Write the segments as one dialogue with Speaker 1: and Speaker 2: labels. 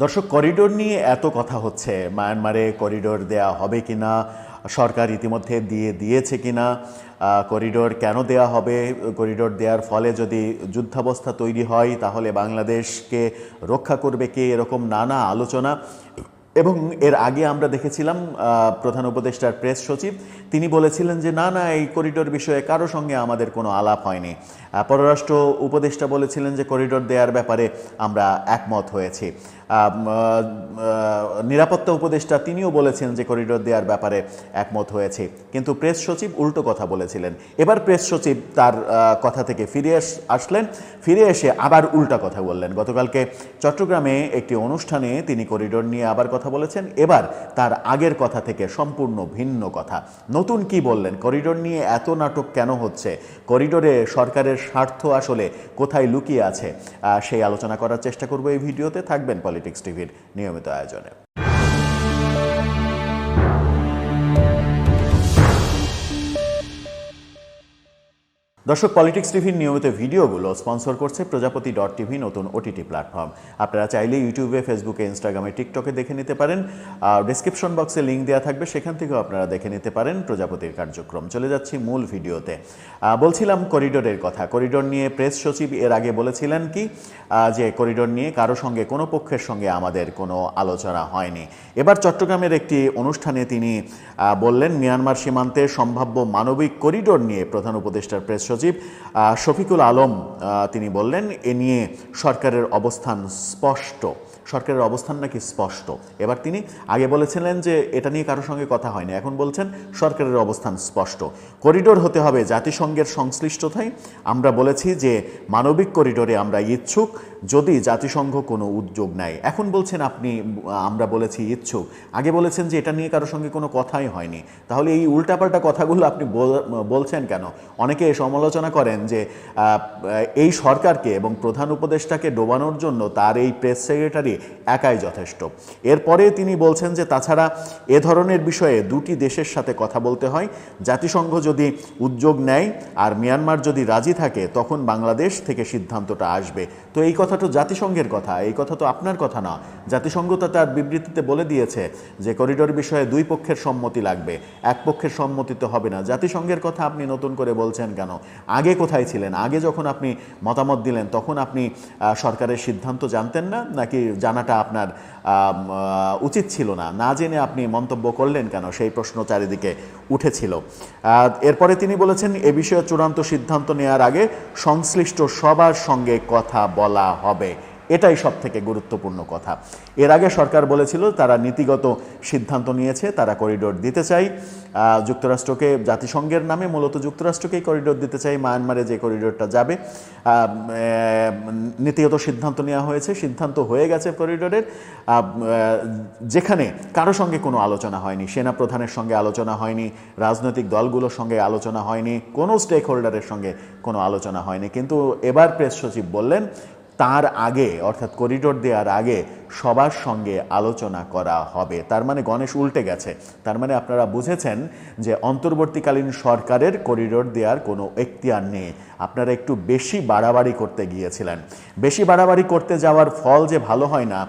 Speaker 1: দর্শক করিডোর নিয়ে এত কথা হচ্ছে। মায়ানমারে করিডোর দেয়া হবে কিনা? সরকার ইতিমধ্যে দিয়ে দিয়েছে কিনা? আহ, করিডোর কেন দেয়া হবে? করিডোর দেওয়ার ফলে যদি যুদ্ধাবস্থা তৈরি হয় তাহলে বাংলাদেশকে রক্ষা করবে কে? এরকম নানা আলোচনা। এবং এর আগে আমরা দেখেছিলাম প্রধান উপদেষ্টার প্রেস সচিব তিনি বলেছিলেন যে না না এই করিডোর বিষয়ে কারও সঙ্গে আমাদের কোনো আলাপ হয়নি। পররাষ্ট্র উপদেষ্টা বলেছিলেন যে করিডোর দেওয়ার ব্যাপারে আমরা একমত হয়েছি। নিরাপত্তা উপদেষ্টা তিনিও বলেছেন যে করিডোর দেওয়ার ব্যাপারে একমত হয়েছে। কিন্তু প্রেস সচিব উল্টো কথা বলেছিলেন। এবার প্রেস সচিব তার কথা থেকে ফিরে আসলেন। ফিরে এসে আবার উল্টা কথা বললেন। গতকালকে চট্টগ্রামে একটি অনুষ্ঠানে তিনি করিডোর নিয়ে আবার কথা বলেছেন। এবার তার আগের কথা থেকে সম্পূর্ণ ভিন্ন কথা। নতুন কি বললেন? করিডোর নিয়ে এত নাটক কেন হচ্ছে? করিডোরে সরকারের স্বার্থ আসলে কোথায় লুকিয়ে আছে? সেই আলোচনা করার চেষ্টা করব এই ভিডিওতে। থাকবেন পলিটিক্স টিভির নিয়মিত আয়োজনে দর্শক পলিটিক্স টিভির নিয়মিত ভিডিওগুলো স্পন্সর করছে প্রজাপতি ডট টিভি নতুন ওটিটি প্ল্যাটফর্ম আপনারা চাইলে ইউটিউবে ফেসবুকে ইনস্টাগ্রামে টিকটকে দেখে নিতে পারেন। ডিসক্রিপশন বক্সে লিঙ্ক দেওয়া থাকবে, সেখান থেকেও আপনারা দেখে নিতে পারেন প্রজাপতির কার্যক্রম। চলে যাচ্ছি মূল ভিডিওতে। বলছিলাম করিডোরের কথা। করিডোর নিয়ে প্রেস সচিব এর আগে বলেছিলেন কি যে করিডোর নিয়ে কারও সঙ্গে, কোনো পক্ষের সঙ্গে আমাদের কোনো আলোচনা হয়নি। এবার চট্টগ্রামের একটি অনুষ্ঠানে তিনি বললেন, মিয়ানমার সীমান্তে সম্ভাব্য মানবিক করিডোর নিয়ে প্রধান উপদেষ্টার প্রেস সচিব আহ, শফিকুল আলম তিনি বললেন এ নিয়ে সরকারের অবস্থান স্পষ্ট। সরকারের অবস্থান নাকি স্পষ্ট? এবার তিনি আগে বলেছিলেন যে এটা নিয়ে কারোর সঙ্গে কথা হয়নি। এখন বলছেন সরকারের অবস্থান স্পষ্ট। করিডোর হতে হবে জাতিসংঘের সংশ্লিষ্টতায়। আমরা বলেছি যে মানবিক করিডোরে আমরা ইচ্ছুক। যদি জাতিসংঘ কোনো উদ্যোগ নেয়। এখন বলছেন আপনি, আমরা বলেছি ইচ্ছুক। আগে বলেছেন যে এটা নিয়ে কারোর সঙ্গে কোনো কথাই হয়নি। তাহলে এই উল্টাপাল্টা কথাগুলো আপনি বলছেন কেন? অনেকে সমালোচনা করেন যে এই সরকারকে এবং প্রধান উপদেষ্টাকে ডোবানোর জন্য তার এই প্রেস সেক্রেটারি একাই যথেষ্ট। এরপরে তিনি বলছেন যে, তাছাড়া এ ধরনের বিষয়ে দুটি দেশের সাথে কথা বলতে হয়। জাতিসংঘ যদি উদ্যোগ নেয় আর মিয়ানমার যদি রাজি থাকে, তখন বাংলাদেশ থেকে সিদ্ধান্তটা আসবে। তো এই কথা তো জাতিসংঘের কথা, এই কথা তো আপনার কথা না। জাতিসংঘ তো তার বিবৃতিতে বলে দিয়েছে যে করিডোর বিষয়ে দুই পক্ষের সম্মতি লাগবে। এক পক্ষের সম্মতি তো হবে না। জাতিসংঘের কথা আপনি নতুন করে বলছেন কেন? আগে কোথায় ছিলেন? আগে যখন আপনি মতামত দিলেন, তখন আপনি সরকারের সিদ্ধান্ত জানতেন না? নাকি জানাটা আপনার উচিত ছিল না? না জেনে আপনি মন্তব্য করলেন কেন? সেই প্রশ্ন চারিদিকে উঠেছিল। এরপরে তিনি বলেছেন, এ বিষয়ে চূড়ান্ত সিদ্ধান্ত নেওয়ার আগে সংশ্লিষ্ট সবার সঙ্গে কথা বলা হবে। এটাই সব থেকে গুরুত্বপূর্ণ কথা। এর আগে সরকার বলেছিল তারা নীতিগত সিদ্ধান্ত নিয়েছে, তারা করিডোর দিতে চাই। যুক্তরাষ্ট্রকে জাতিসংঘের নামে মূলত যুক্তরাষ্ট্রকেই করিডোর দিতে চাই, মায়ানমারে যে করিডোরটা যাবে। নীতিগত সিদ্ধান্ত নেওয়া হয়েছে, সিদ্ধান্ত হয়ে গেছে করিডোরের। যেখানে কারও সঙ্গে কোনো আলোচনা হয়নি, সেনা প্রধানের সঙ্গে আলোচনা হয়নি, রাজনৈতিক দলগুলোর সঙ্গে আলোচনা হয়নি, কোনো স্টেক হোল্ডারের সঙ্গে কোনো আলোচনা হয়নি। কিন্তু এবার প্রেস সচিব বললেন তার আগে, অর্থাৎ করিডোর দেওয়ার আগে সবার সঙ্গে আলোচনা করা হবে। তার মানে গণেশ উল্টে গেছে। তার মানে আপনারা বুঝেছেন যে অন্তর্বর্তীকালীন সরকারের করিডোর দেওয়ার কোনো এখতিয়ার নেই। আপনারা একটু বেশি বাড়াবাড়ি করতে গিয়েছিলেন। বেশি বাড়াবাড়ি করতে যাওয়ার ফল যে ভালো হয় না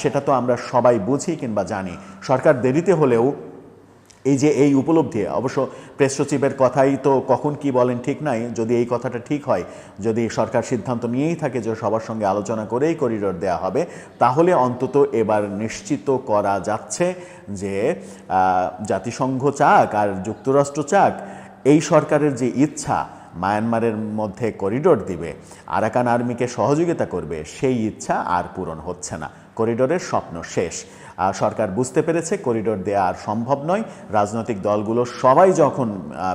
Speaker 1: সেটা তো আমরা সবাই বুঝি কিংবা জানি। সরকার দেরিতে হলেও এই যে এই উপলব্ধি, অবশ্য প্রেস সচিবের কথাই তো কখন কি বলেন ঠিক নাই, যদি এই কথাটা ঠিক হয়, যদি সরকার সিদ্ধান্ত নিয়েই থাকে যে সবার সঙ্গে আলোচনা করেই করিডোর দেওয়া হবে, তাহলে অন্তত এবার নিশ্চিত করা যাচ্ছে যে জাতিসংঘ চাক আর যুক্তরাষ্ট্র চাক, এই সরকারের যে ইচ্ছা মায়ানমারের মধ্যে করিডোর দিবে, আরাকান আর্মিকে সহযোগিতা করবে, সেই ইচ্ছা আর পূরণ হচ্ছে না। করিডোরের স্বপ্ন শেষ। সরকার বুঝতে পেরেছে করিডোর দেওয়া আর সম্ভব নয়। রাজনৈতিক দলগুলো সবাই যখন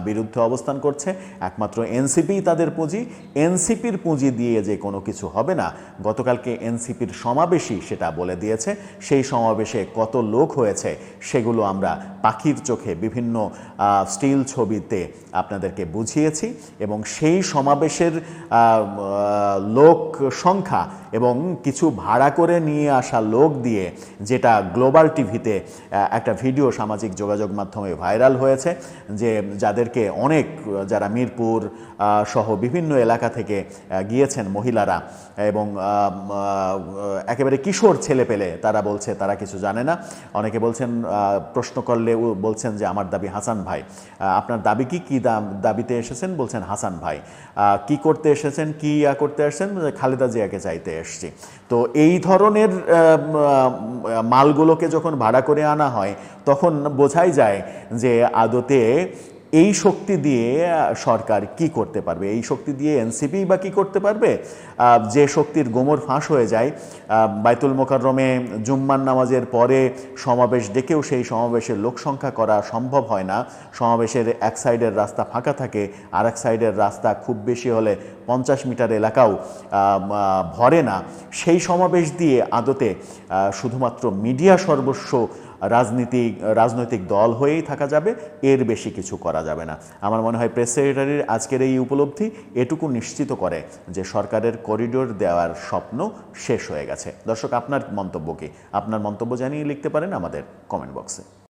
Speaker 1: বিরুদ্ধে অবস্থান করছে, একমাত্র এনসিপি তাদের পুঁজি। এনসিপির পুঁজি দিয়ে যে কোনো কিছু হবে না। গতকালকে এনসিপির সমাবেশই সেটা বলে দিয়েছে। সেই সমাবেশে কত লোক হয়েছে সেগুলো আমরা পাখির চোখে বিভিন্ন স্টিল ছবিতে আপনাদেরকে বুঝিয়েছি এবং সেই সমাবেশের লোক সংখ্যা এবং কিছু ভাড়া করে নিয়ে আসা লোক দিয়ে যেটা গ্লোবাল টিভিতে একটা ভিডিও সামাজিক যোগাযোগ মাধ্যমে ভাইরাল হয়েছে, যে যাদেরকে অনেক, যারা মিরপুর সহ বিভিন্ন এলাকা থেকে গিয়েছেন মহিলারা এবং একেবারে কিশোর ছেলে পেলে তারা বলছে, তারা কিছু জানে না। অনেকে বলছেন প্রশ্ন করলে বলছেন যে, আমার দাবি হাসান ভাই। আপনার দাবি কি? কি দাবিতে এসেছেন? বলছেন, হাসান ভাই। কি করতে এসেছেন? কি ইয়া করতে এসেছেন খালেদা জিয়াকে চাইতে। এসছি তো এই ধরনের মালগুলোকে যখন ভাড়া করে আনা হয়, তখন বোঝাই যায় যে আদতে এই শক্তি দিয়ে সরকার কি করতে পারবে? এই শক্তি দিয়ে এনসিপি বা কি করতে পারবে? যে শক্তির গোমর ফাঁস হয়ে যায় বাইতুল মোকাররমে জুম্মান নামাজের পরে সমাবেশ ডেকেও সেই সমাবেশের লোক সংখ্যা করা সম্ভব হয় না। সমাবেশের এক সাইডের রাস্তা ফাঁকা থাকে আর এক সাইডের রাস্তা খুব বেশি হলে পঞ্চাশ মিটার এলাকাও ভরে না। সেই সমাবেশ দিয়ে আদতে শুধুমাত্র মিডিয়া সর্বস্ব রাজনীতি রাজনৈতিক দল হয়েই থাকা যাবে, এর বেশি কিছু করা যাবে না। আমার মনে হয় প্রেস সেক্রেটারির আজকের এই উপলব্ধি এটুকু নিশ্চিত করে যে সরকারের করিডোর দেওয়ার স্বপ্ন শেষ হয়ে গেছে। দর্শক, আপনার মন্তব্য কি? আপনার মন্তব্য জানিয়ে লিখতে পারেন আমাদের কমেন্ট বক্সে